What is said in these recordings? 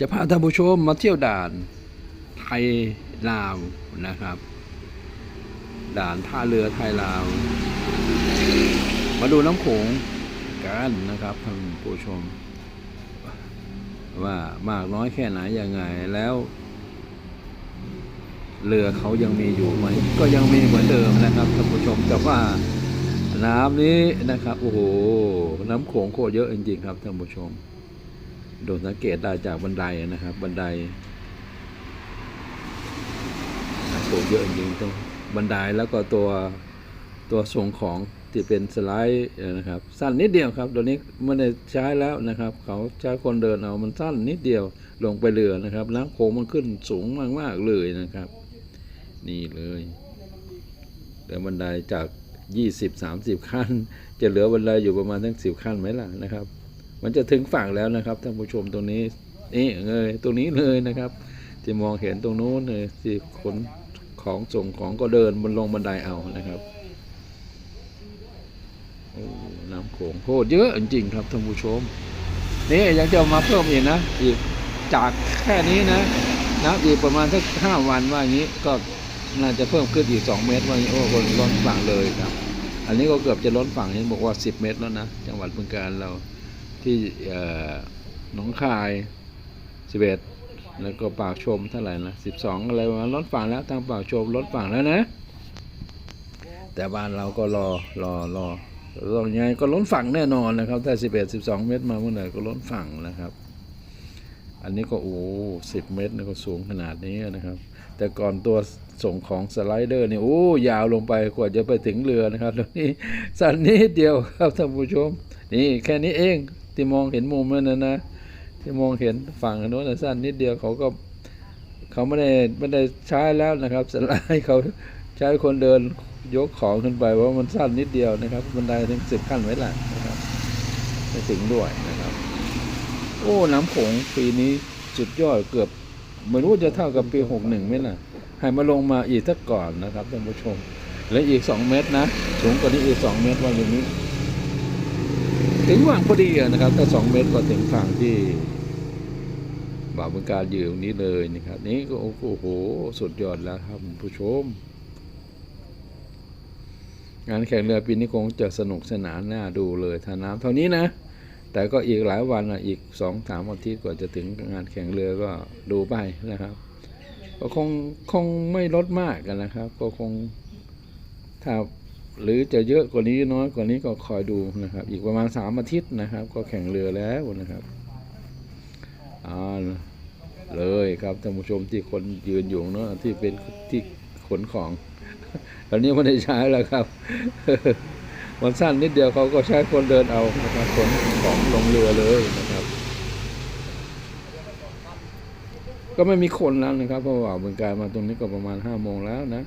จะพาท่านผู้ชมมาเที่ยวด่านไทยลาวนะครับ ด่านท่าเรือไทยลาว มาดูน้ำโขงกันนะครับท่านผู้ชม ว่ามากน้อยแค่ไหนยังไงแล้วเรือเขายังมีอยู่ไหมก็ยังมีเหมือนเดิมนะครับท่านผู้ชมแต่ว่าน้ำนี้นะครับโอ้โหน้ำโขงโคตรเยอะจริงๆครับท่านผู้ชม โดนสังเกตได้จากบันไดนะครับ บันไดน้ำโขงเยอะจริงๆตรงบันไดแล้วก็ตัวตัวส่งของที่เป็นสไลด์นะครับ สั้นนิดเดียวครับตัวนี้ไม่ได้ใช้แล้วนะครับ เขาใช้คนเดินเอามันสั้นนิดเดียวลงไปเรือนะครับน้ำโขงมันขึ้นสูงมากๆเลยนะครับ นี่เลยเหลือบันไดจาก 20 30 ขั้น จะเหลือบันไดอยู่ประมาณทั้ง 10 ขั้นไหมล่ะนะครับ มันจะถึงฝั่งแล้วนะครับท่านผู้ชมตรงนี้นี่เลยตรงนี้เลยนะครับ ที่มองเห็นตรงนู้นเลยที่ขนของส่งของก็เดินบนลงบันไดเอานะครับโอ้น้ำโขงโคตรเยอะจริงๆครับท่านผู้ชมนี่ยังจะเอามาเพิ่มอีกนะอีกจากแค่นี้นะนับอีกประมาณสักห้าวันว่าอย่างนี้ก็น่าจะเพิ่มขึ้นอีก2เมตรว่าอย่างนี้โอ้คนล้นฝั่งเลยครับ อันนี้ก็เกือบจะล้นฝั่งเห็นบอกว่า10เมตรแล้วนะจังหวัดบึงกาฬเรา ที่เอ่อหนองคายสิบเอ็ดแล้วก็ปากชมเท่าไหร่นะสิบสองอะไรประมาณลดฝั่งแล้วทางปากชมลดฝั่งแล้วนะ แต่บ้านเราก็รอรอรอรอยังไงก็ล้นฝั่งแน่นอนนะครับ ถ้าสิบเอ็ดสิบสองเมตรมาเมื่อไหร่ก็ล้นฝั่งนะครับ อันนี้ก็โอ้สิบเมตรนี่ก็สูงขนาดนี้นะครับ แต่ก่อนตัวส่งของสไลเดอร์นี่โอ้ยาวลงไปกว่าจะไปถึงเรือนะครับตรงนี้สั้นนิดเดียวครับท่านผู้ชม นี่แค่นี้เอง ที่มองเห็นมุมนั้นนะนะที่มองเห็นฝั่งโน้นสั้นนิดเดียวเขาก็เขาไม่ได้ไม่ได้ใช้แล้วนะครับสไลด์เขาใช้คนเดินยกของขึ้นไปเพรามันสั้นนิดเดียวนะครับบันไดถึงสิบขั้นไว้ละนะครับไม่ถึงด้วยนะครับ โอ้น้ำโขงปีนี้สุดยอดเกือบไม่รู้จะเท่ากับปีหกหนึ่งไหมล่ะให้มาลงมาอีกสักก่อนนะครับท่านผู้ชมและอีกสองเมตรนะสูงกว่านี้อีกสองเมตรว่าอย่างนี้ ถึงฝั่งพอดีนะครับ ถ้าสองเมตรก็ถึงฝั่งที่บ่าวบึงการอยู่ตรงนี้เลยนะครับ นี่ก็โอ้โหสุดยอดแล้วครับผู้ชม งานแข่งเรือปีนี้คงจะสนุกสนานน่าดูเลยถ้าน้ำเท่านี้นะ แต่ก็อีกหลายวันอะอีกสองสามอาทิตย์กว่าจะถึงงานแข่งเรือก็ดูไปนะครับก็คงคงไม่ลดมากกันนะครับ ก็คงถ้า หรือจะเยอะกว่านี้น้อยกว่านี้ก็คอยดูนะครับ อีกประมาณสามอาทิตย์นะครับ ก็แข่งเรือแล้วนะครับอ่าเลยครับท่านผู้ชมที่คนยืนอยู่เนาะที่เป็นที่ขนของตอนนี้ไม่ได้ใช้แล้วครับมันสั้นนิดเดียวเขาก็ใช้คนเดินเอานะครับขนของลงเรือเลยนะครับ ก็ไม่มีคนแล้วนะครับเพราะว่าเมืองการมาตรงนี้ก็ประมาณห้าโมงแล้วนะ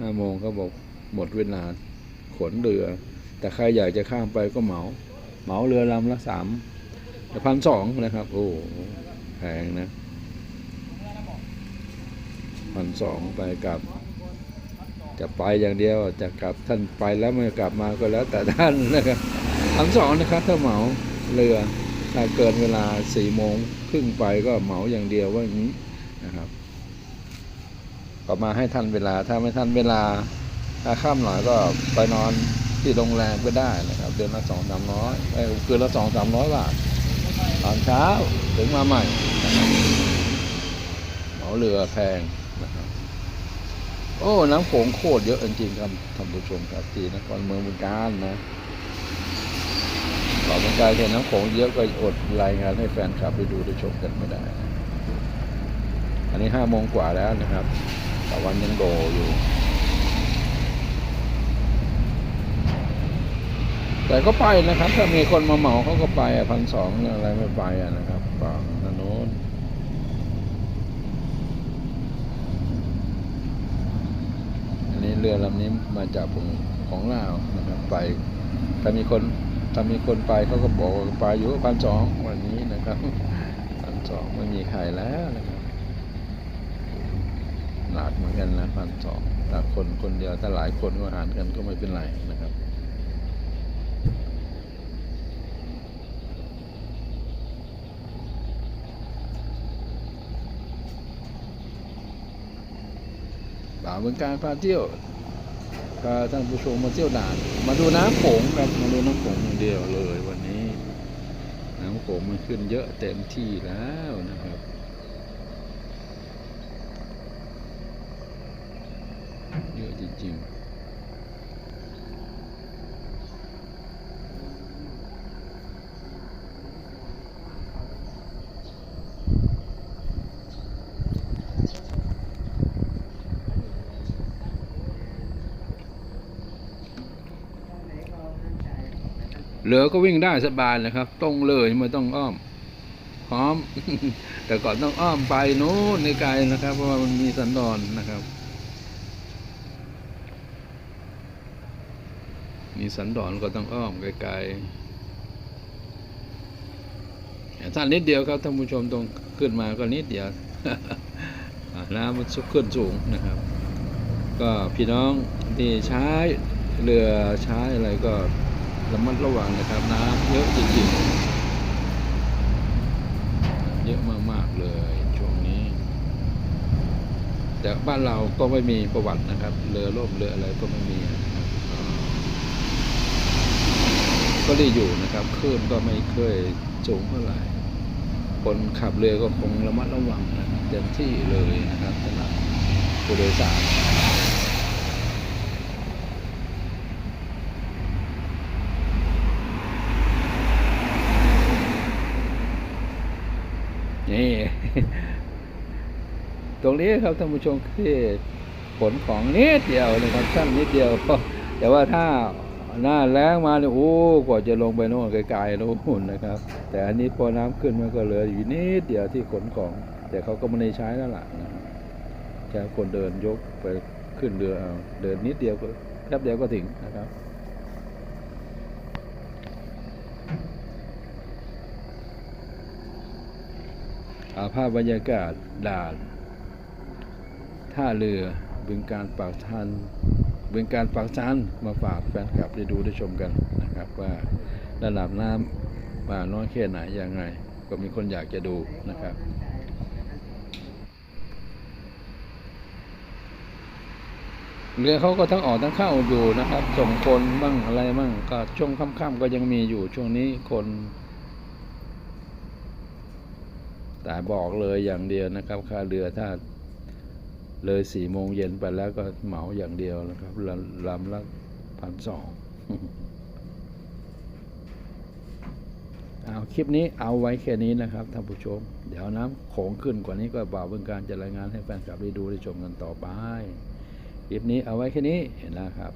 ห้าโมงเขาบอก หมดเวลาขนเรือ แต่ใครอยากจะข้ามไปก็เหมา เหมาเรือลำละสามพันสองนะครับ โอ้แพงนะพันสองไปกลับ จะไปอย่างเดียวจะกลับท่านไปแล้วไม่กลับมาก็แล้วแต่ท่านนะครับพันสองนะครับถ้าเหมาเรือถ้าเกินเวลาสี่โมงครึ่งไปก็เหมาอย่างเดียวว่าอย่างนี้นะครับก็มาให้ทันเวลาถ้าไม่ทันเวลา ถ้าข้ามหน่อยก็ไปนอนที่โรงแรมก็ได้นะครับ เดือนละสองสามร้อยคืนละสองสามร้อยบาทตอนเช้าถึงมาใหม่เหมาเรือแพงนะครับโอ้น้ำโขงโคตรเยอะจริงๆครับท่านผู้ชมครับที่นครเมืองบึงกาฬนะขอบึงกาฬเห็นน้ำโขงเยอะก็อดรายงานให้แฟนคลับไปดูได้ชมกันไม่ได้ อันนี้ห้าโมงกว่าแล้วนะครับ แต่วันยังโดอยู่ แต่ก็ไปนะครับ ถ้ามีคนมาเหมาเขาก็ไปพันสองอะไรไม่ไปอะนะครับฝั่งถนนอันนี้เรือลำนี้มาจากของของลาวนะครับไปถ้ามีคนถ้ามีคนไปเขาก็บอกไปอยู่พันสองวันนี้นะครับพันสองไม่มีใครแล้วนะครับหนักเหมือนกันนะพันสองแต่คนคนเดียวถ้าหลายคนก็หารกันก็ไม่เป็นไรนะครับ ส เมืองการพาเที่ยวพาท่านผู้ชมมาเที่ยวด่าน มาดูน้ำโขงครับมาดูน้ำโขงอย่างเดียวเลยวันนี้ น้ำโขงมันขึ้นเยอะเต็มที่แล้วนะครับเยอะจริงๆ เหลือก็วิ่งได้สบายเลยครับ ตรงเลยไม่ต้องอ้อมพร้อม แต่ก่อนต้องอ้อมไปโน้นในไกลนะครับ เพราะว่ามันมีสันดอนนะครับ มีสันดอนก็ต้องอ้อมไกลๆท่านนิดเดียวครับท่านผู้ชมตรงขึ้นมาก็นิดเดียวน้ำมันขึ้นสูงนะครับ ก็พี่น้องที่ใช้เรือใช้อะไรก็ ระมัดระวังนะครับน้ำเยอะจริงๆ เยอะมากๆเลยช่วงนี้ แต่บ้านเราก็ไม่มีประวัตินะครับเรือล่มเรืออะไรก็ไม่มีนะครับก็ได้อยู่นะครับคลื่นก็ไม่เคยสูงเท่าไหร่คนขับเรือก็คงระมัดระวังนะเต็มที่เลยนะครับสำหรับผู้โดยสาร นี่ ตรงนี้ครับท่านผู้ชมที่ผลของนิดเดียวนะครับสั้นนิดเดียว แต่ว่าถ้าหน้าแรงมาเนี่ยโอ้กว่าจะลงไปโน่นไกลๆโน่นนะครับ แต่อันนี้พอน้ำขึ้นมันก็เหลืออยู่นิดเดียวที่ขนของ แต่เขาก็ไม่ได้ใช้แล้วล่ะนะครับแค่คนเดินยกไปขึ้นเรือเอาเดินนิดเดียวก็แป๊บเดียวก็ถึงนะครับ ภาพบรรยากาศด่าน ท่าเรือบึงการปากชันบึงการปากชันมาฝากแฟนคลับได้ดูได้ชมกันนะครับว่าระดับน้ำมาน้อยแค่ไหนยังไงก็มีคนอยากจะดูนะครับเรือเขาก็ทั้งออกทั้งเข้าอยู่นะครับ ส่งคนบ้างอะไรบ้างก็ช่วงค่ำๆก็ยังมีอยู่ช่วงนี้คน แต่บอกเลยอย่างเดียวนะครับ ค่าเรือถ้าเลยสี่โมงเย็นไปแล้วก็เหมาอย่างเดียวนะครับลำลำละพันสองเอาคลิปนี้เอาไว้แค่นี้นะครับท่านผู้ชม เดี๋ยวน้ำโขงขึ้นกว่านี้ก็บ่าวเบื้องการจะรายงานให้แฟนคลับได้ดูได้ชมกันต่อไป คลิปนี้เอาไว้แค่นี้เห็นะครับ